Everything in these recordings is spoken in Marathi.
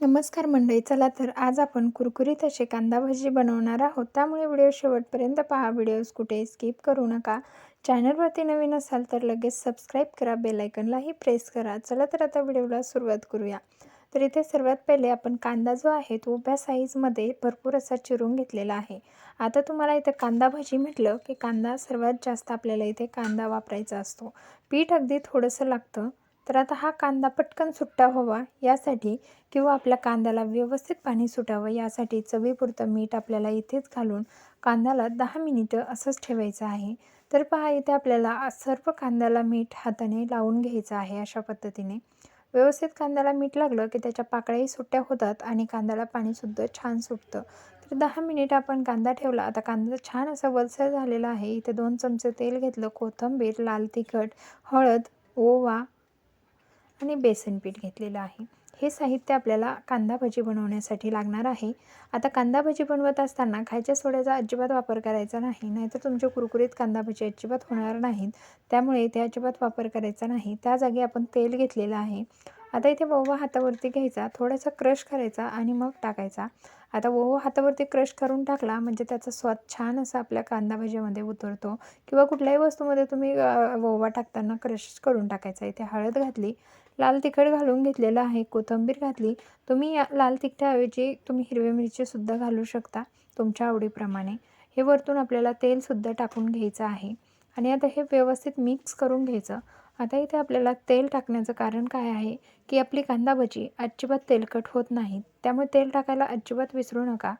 नमस्कार मंडळी चला तर आज आपण कुरकुरीत असे कांदा भजी बनवणार आहोत. त्यामुळे व्हिडिओ शेवटपर्यंत पहा. व्हिडिओज कुठे स्किप करू नका. चॅनलवरती नवीन असाल तर लगेच सबस्क्राईब करा. बेलायकनलाही प्रेस करा. चला तर आता व्हिडिओला सुरुवात करूया. तर इथे सर्वात पहिले आपण कांदा जो आहे तो उभ्या साईजमध्ये भरपूर असा चिरून घेतलेला आहे. आता तुम्हाला इथं कांदा भाजी म्हटलं की कांदा सर्वात जास्त आपल्याला इथे कांदा वापरायचा असतो. पीठ अगदी थोडंसं लागतं. तर आता हा कांदा पटकन सुट्टा व्हावा यासाठी किंवा आपल्या कांद्याला व्यवस्थित पाणी सुटावं यासाठी चवीपुरतं मीठ आपल्याला इथेच घालून कांद्याला दहा मिनिटं असंच ठेवायचं आहे. तर पहा इथे आपल्याला सर्व कांद्याला मीठ हाताने लावून घ्यायचं आहे अशा पद्धतीने. व्यवस्थित कांद्याला मीठ लागलं की त्याच्या पाकळ्याही सुट्ट्या होतात आणि कांद्याला पाणीसुद्धा छान सुटतं. तर दहा मिनिट आपण कांदा ठेवला. आता कांदा छान असा वलसर झालेला आहे. इथे दोन चमचे तेल घेतलं कोथिंबीर लाल तिखट हळद ओवा आणि बेसन पीठ घेतलेलं आहे. हे साहित्य आपल्याला कांदा भजी बनवण्यासाठी लागणार आहे. आता कांदा भजी बनवत असताना खायच्या सोड्याचा अजिबात वापर करायचा नाही. नाहीतर तुमचे कुरकुरीत कांदा भजी अजिबात होणार नाहीत. त्यामुळे ते अजिबात वापर करायचा नाही. त्या जागी आपण तेल घेतलेलं आहे. आता इथे ओवा हातावरती घ्यायचा थोडासा क्रश करायचा आणि मग टाकायचा. आता ओवा हातावरती क्रश करून टाकला म्हणजे त्याचा स्वाद छान असा आपल्या कांदा भाजीमध्ये उतरतो किंवा कुठल्याही वस्तूमध्ये तुम्ही ओवा टाकताना क्रश करून टाकायचा. इथे हळद घातली लाल तिखट घालून घेतलेलं आहे कोथिंबीर घातली. तुम्ही या लाल तिखटाऐवजी तुम्ही हिरवी मिरचीसुद्धा घालू शकता तुमच्या आवडीप्रमाणे. हे वरतून आपल्याला तेलसुद्धा टाकून घ्यायचं आहे. आणि आता हे व्यवस्थित मिक्स करून घ्यायचं. आता इथे आपल्याला तेल टाकण्याचं कारण काय आहे? की आपली कांदा भजी अजिबात तेलकट होत नाहीत. त्यामुळे तेल टाकायला अजिबात विसरू नका.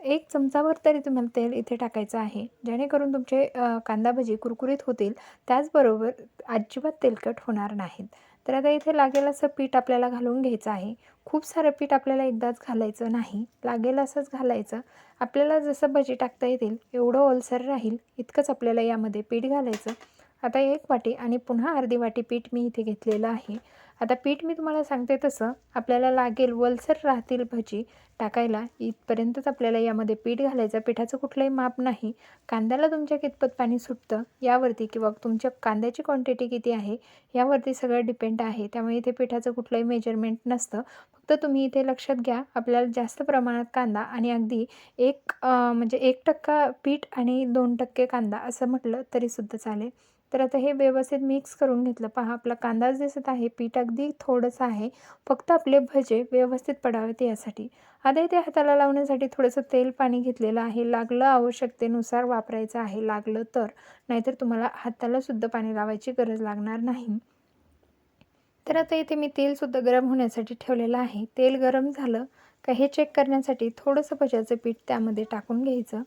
एक चमचाभर तरी तुम्हाला तेल इथे टाकायचं आहे. जेणेकरून तुमचे कांदा भजी कुरकुरीत होतील. त्याचबरोबर अजिबात तेलकट होणार नाहीत. तर आता इथे लागेल असं पीठ आपल्याला घालून घ्यायचं आहे. खूप सारं पीठ आपल्याला एकदाच घालायचं नाही. लागेल असंच घालायचं. आपल्याला जसं भजी टाकता येतील एवढं ओलसर राहील इतकंच आपल्याला यामध्ये पीठ घालायचं. आता एक वाटी आणि पुन्हा अर्धी वाटी पीठ मी इथे घेतलेलं आहे. आता पीठ मी तुम्हाला सांगते तसं आपल्याला लागेल वलसर राहतील भजी. टाकायला इथपर्यंतच आपल्याला यामध्ये पीठ घालायचं. पिठाचं कुठलंही माप नाही. कांद्याला तुमच्या कितपत पाणी सुटतं? यावरती किंवा तुमच्या कांद्याची क्वांटिटी किती आहे? यावरती सगळं डिपेंड आहे. त्यामुळे इथे पिठाचं कुठलंही मेजरमेंट नसतं. फक्त तुम्ही इथे लक्षात घ्या आपल्याला जास्त प्रमाणात कांदा आणि अगदी एक म्हणजे एक टक्का पीठ आणि दोन टक्के कांदा असं म्हटलं तरीसुद्धा चालेल. तर आता हे व्यवस्थित मिक्स करून घेतलं. पहा आपला कांदाच दिसत आहे पीठ अगदी थोडंसं आहे. फक्त आपले भजे व्यवस्थित पडावेत यासाठी. आता इथे हाताला लावण्यासाठी थोडंसं तेल पाणी घेतलेलं आहे. लागलं आवश्यकतेनुसार वापरायचं आहे. लागलं तर. नाहीतर तुम्हाला हातालासुद्धा पाणी लावायची गरज लागणार नाही. तर आता इथे मी तेलसुद्धा गरम होण्यासाठी ठेवलेलं आहे. तेल गरम झालं का हे चेक करण्यासाठी थोडंसं भज्याचं पीठ त्यामध्ये टाकून घ्यायचं.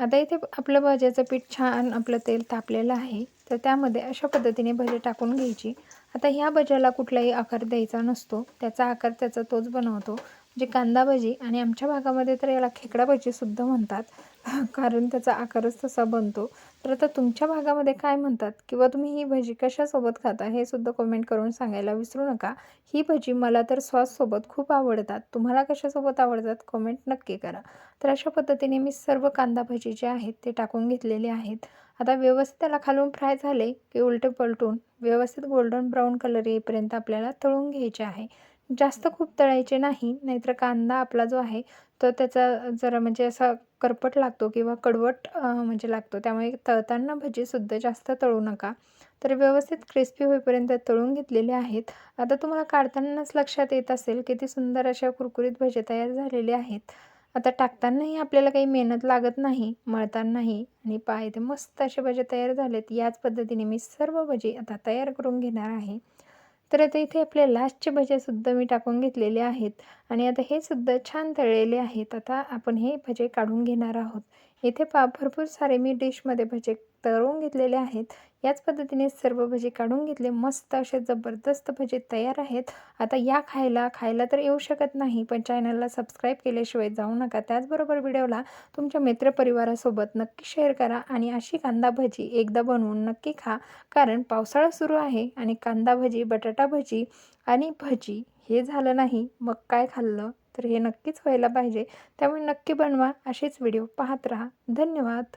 आता इथे आपलं भाज्याचं पीठ छान आपलं तेल तापलेलं आहे. तर त्यामध्ये अशा पद्धतीने भजी टाकून घ्यायची. आता ह्या भज्याला कुठलाही आकार द्यायचा नसतो. त्याचा आकार त्याचा तोच बनवतो. जे कांदा भजी आणि आमच्या भागामध्ये तर याला खेकडा भजीसुद्धा म्हणतात. कारण त्याचा आकारच तसा बनतो. तर आता तुमच्या भागामध्ये काय म्हणतात? किंवा तुम्ही ही भजी कशासोबत खाता? हे सुद्धा कमेंट करून सांगायला विसरू नका. ही भजी मला तर सॉससोबत खूप आवडतात. तुम्हाला कशासोबत आवडतात? कमेंट नक्की करा. तर अशा पद्धतीने मी सर्व कांदा भजी जे आहेत ते टाकून घेतलेले आहेत. आता व्यवस्थित त्याला खालून फ्राय झाले की उलटे पलटून व्यवस्थित गोल्डन ब्राऊन कलर येईपर्यंत आपल्याला तळून घ्यायचे आहे. जास्त खूप तळायचे नाही नाहीतर कांदा आपला जो आहे तो त्याचा जरा म्हणजे असा करपट लागतो किंवा कडवट म्हणजे लागतो. त्यामुळे तळताना भजीसुद्धा जास्त तळू नका. तर व्यवस्थित क्रिस्पी होईपर्यंत तळून घेतलेले आहेत. आता तुम्हाला काढतानाच लक्षात येत असेल किती सुंदर अशा कुरकुरीत भजे तयार झालेले आहेत. आता टाकतानाही आपल्याला काही मेहनत लागत नाही मळतानाही आणि पाय ते मस्त असे भजे तयार झालेत. याच पद्धतीने मी सर्व भजी आता तयार करून घेणार आहे. तर आता इथे आपले लास्टचे भजेसुद्धा मी टाकून घेतलेले आहेत. आणि आता हे सुद्धा छान तळलेले आहेत. आता आपण हे भजे काढून घेणार आहोत. इथे पा भरपूर सारे मी डिशमध्ये भजे तळून घेतलेले आहेत. याच पद्धतीने सर्व भजी काढून घेतले. मस्त असे जबरदस्त भजे तयार आहेत. आता या खायला खायला तर येऊ शकत नाही पण चॅनलला सबस्क्राईब केल्याशिवाय जाऊ नका. त्याचबरोबर व्हिडिओला तुमच्या मित्रपरिवारासोबत नक्की शेअर करा आणि अशी कांदा भजी एकदा बनवून नक्की खा. कारण पावसाळा सुरू आहे आणि कांदा भजी बटाटा भजी आणि भजी हे झालं नाही मग काय खाल्लं? तर हे नक्कीच व्हायला पाहिजे. त्यामुळे नक्की बनवा. असेच व्हिडिओ पाहत राहा. धन्यवाद.